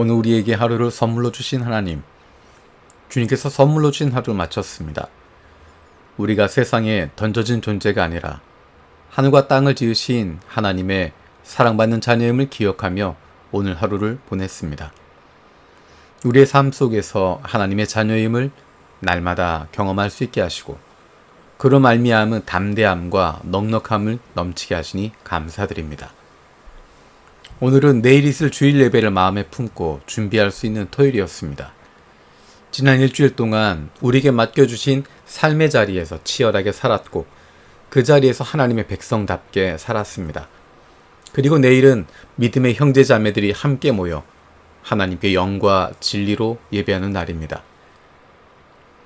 오늘 우리에게 하루를 선물로 주신 하나님, 주님께서 선물로 주신 하루를 마쳤습니다. 우리가 세상에 던져진 존재가 아니라 하늘과 땅을 지으신 하나님의 사랑받는 자녀임을 기억하며 오늘 하루를 보냈습니다. 우리의 삶 속에서 하나님의 자녀임을 날마다 경험할 수 있게 하시고 그로 말미암은 담대함과 넉넉함을 넘치게 하시니 감사드립니다. 오늘은 내일 있을 주일 예배를 마음에 품고 준비할 수 있는 토요일이었습니다. 지난 일주일 동안 우리에게 맡겨주신 삶의 자리에서 치열하게 살았고 그 자리에서 하나님의 백성답게 살았습니다. 그리고 내일은 믿음의 형제 자매들이 함께 모여 하나님께 영과 진리로 예배하는 날입니다.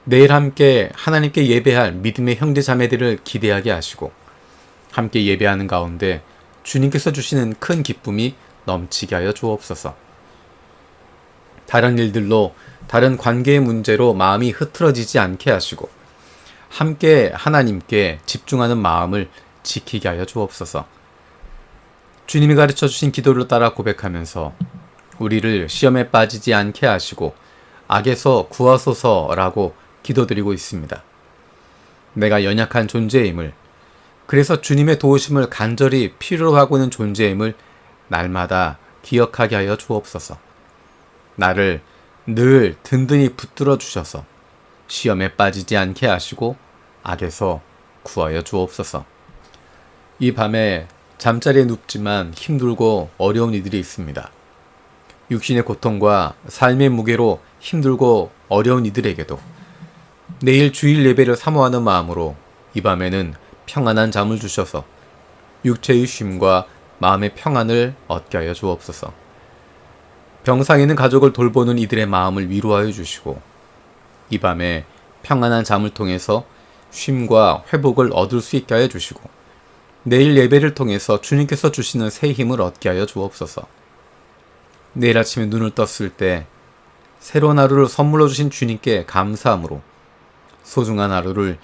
내일 함께 하나님께 예배할 믿음의 형제 자매들을 기대하게 하시고 함께 예배하는 가운데 주님께서 주시는 큰 기쁨이 넘치게 하여 주옵소서. 다른 일들로 다른 관계의 문제로 마음이 흐트러지지 않게 하시고 함께 하나님께 집중하는 마음을 지키게 하여 주옵소서. 주님이 가르쳐 주신 기도를 따라 고백하면서 우리를 시험에 빠지지 않게 하시고 악에서 구하소서라고 기도드리고 있습니다. 내가 연약한 존재임을 그래서 주님의 도우심을 간절히 필요로 하고 있는 존재임을 날마다 기억하게 하여 주옵소서. 나를 늘 든든히 붙들어 주셔서 시험에 빠지지 않게 하시고 악에서 구하여 주옵소서. 이 밤에 잠자리에 눕지만 힘들고 어려운 이들이 있습니다. 육신의 고통과 삶의 무게로 힘들고 어려운 이들에게도 내일 주일 예배를 사모하는 마음으로 이 밤에는 평안한 잠을 주셔서 육체의 쉼과 마음의 평안을 얻게 하여 주옵소서. 병상 있는 가족을 돌보는 이들의 마음을 위로하여 주시고 이 밤에 평안한 잠을 통해서 쉼과 회복을 얻을 수 있게 하여 주시고 내일 예배를 통해서 주님께서 주시는 새 힘을 얻게 하여 주옵소서. 내일 아침에 눈을 떴을 때 새로운 하루를 선물로 주신 주님께 감사함으로 소중한 하루를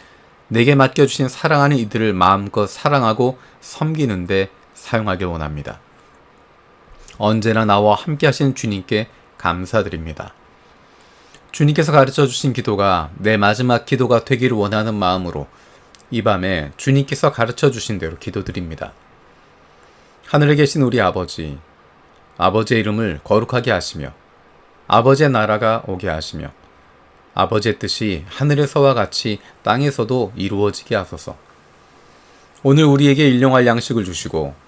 내게 맡겨주신 사랑하는 이들을 마음껏 사랑하고 섬기는데 사용하길 원합니다. 언제나 나와 함께 하시는 주님께 감사드립니다. 주님께서 가르쳐 주신 기도가 내 마지막 기도가 되기를 원하는 마음으로 이 밤에 주님께서 가르쳐 주신 대로 기도드립니다. 하늘에 계신 우리 아버지, 아버지의 이름을 거룩하게 하시며 아버지의 나라가 오게 하시며 아버지의 뜻이 하늘에서와 같이 땅에서도 이루어지게 하소서. 오늘 우리에게 일용할 양식을 주시고